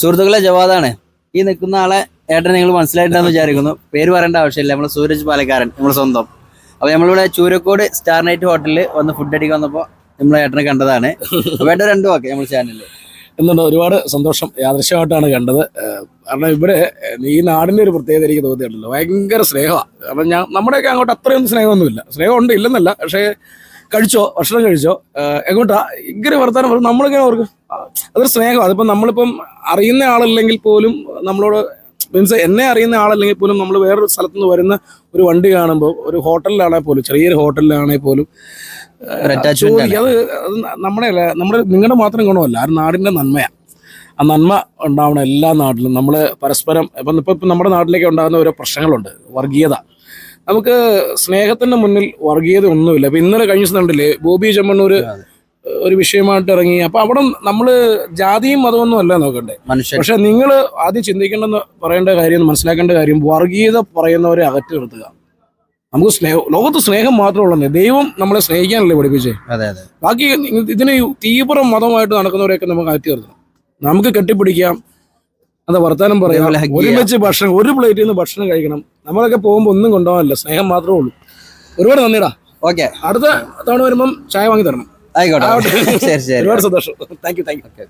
സുഹൃത്തുക്കളെ ജവാദാണ്. ഈ നിൽക്കുന്ന ആളെ ഏട്ടൻ നിങ്ങൾ മനസ്സിലായിട്ടുണ്ടെന്ന് വിചാരിക്കുന്നു. പേര് പറയേണ്ട ആവശ്യമില്ല. നമ്മൾ സൂരജ് പാലക്കാരൻ നമ്മൾ സ്വന്തം. അപ്പോൾ നമ്മളിവിടെ ചൂരക്കോട് സ്റ്റാർ നൈറ്റ് ഹോട്ടലിൽ വന്ന് ഫുഡ് അടിക്കാൻ വന്നപ്പോൾ നമ്മളെ ഏട്ടനെ കണ്ടതാണ്. വേണ്ട രണ്ടു വാക്ക് നമ്മൾ ചാനലിൽ എന്നുണ്ട് ഒരുപാട് സന്തോഷം. യാദൃശ്യമായിട്ടാണ് കണ്ടത്. കാരണം ഇവിടെ ഈ നാടിന്റെ ഒരു പ്രത്യേകത എനിക്ക് തോന്നിയിട്ടുണ്ടല്ലോ. ഭയങ്കര സ്നേഹമാണ് കാരണം ഞാൻ നമ്മുടെയൊക്കെ അങ്ങോട്ട് അത്രയൊന്നും സ്നേഹമൊന്നുമില്ല. സ്നേഹമുണ്ട് ഇല്ലെന്നല്ല. പക്ഷേ കഴിച്ചോ? ഭക്ഷണം കഴിച്ചോ? എങ്ങോട്ടാ? ഇങ്ങനെ വർത്താനം പറഞ്ഞു നമ്മളിങ്ങനെ ഓർക്കും? അതൊരു സ്നേഹം. അതിപ്പം നമ്മളിപ്പം അറിയുന്ന ആളല്ലെങ്കിൽ പോലും നമ്മളോട് മീൻസ് എന്നെ അറിയുന്ന ആളല്ലെങ്കിൽ പോലും നമ്മൾ വേറൊരു സ്ഥലത്ത് നിന്ന് വരുന്ന ഒരു വണ്ടി കാണുമ്പോൾ ഒരു ഹോട്ടലിലാണെങ്കിൽ പോലും ചെറിയൊരു ഹോട്ടലിലാണെങ്കിൽ പോലും. അത് നമ്മുടെ അല്ല നമ്മുടെ നിങ്ങളുടെ മാത്രം ഗുണമല്ല. ആ നാടിന്റെ നന്മയാണ് ആ നന്മ ഉണ്ടാവണം എല്ലാ നാട്ടിലും. നമ്മൾ പരസ്പരം ഇപ്പം ഇപ്പം നമ്മുടെ നാട്ടിലേക്ക് ഉണ്ടാകുന്ന ഓരോ പ്രശ്നങ്ങളുണ്ട്. വർഗീയത. നമുക്ക് സ്നേഹത്തിന്റെ മുന്നിൽ വർഗീയത ഒന്നുമില്ല. അപ്പൊ ഇന്നലെ കഴിഞ്ഞ ദിവസം കണ്ടില്ലേ ബോബി ചെമ്മണ്ണൂർ ഒരു വിഷയമായിട്ട് ഇറങ്ങി. അപ്പൊ അവിടെ നമ്മൾ ജാതിയും മതവും മതമൊന്നും അല്ല നോക്കണ്ടേ. പക്ഷെ നിങ്ങൾ ആദ്യം ചിന്തിക്കേണ്ടെന്ന് പറയേണ്ട കാര്യം മനസ്സിലാക്കേണ്ട കാര്യം വർഗീയത പറയുന്നവരെ അകറ്റി നിർത്തുക. നമുക്ക് സ്നേഹം ലോകത്ത് സ്നേഹം മാത്രമുള്ളൂ ദൈവം നമ്മളെ സ്നേഹിക്കാനല്ലേ പഠിപ്പിച്ചേ? അതെ അതെ. ബാക്കി ഇതിന് തീവ്ര മതമായിട്ട് നടക്കുന്നവരെയൊക്കെ നമുക്ക് അകറ്റി നിർത്തണം. നമുക്ക് കെട്ടിപ്പിടിക്കാം. അത് വർത്താനം പറയാം. ഒരുമിച്ച് ഭക്ഷണം ഒരു പ്ലേറ്റിൽ നിന്ന് ഭക്ഷണം കഴിക്കണം. നമ്മളൊക്കെ പോകുമ്പോൾ ഒന്നും കൊണ്ടുപോകാനല്ല. സ്നേഹം മാത്രമേ ഉള്ളൂ. ഒരുപാട് നന്ദിടാ. ഓക്കെ. അടുത്ത തവണ വരുമ്പം ചായ വാങ്ങി തരണം. ആയിക്കോട്ടെ. ഒരുപാട് സന്തോഷം. Thank you thank you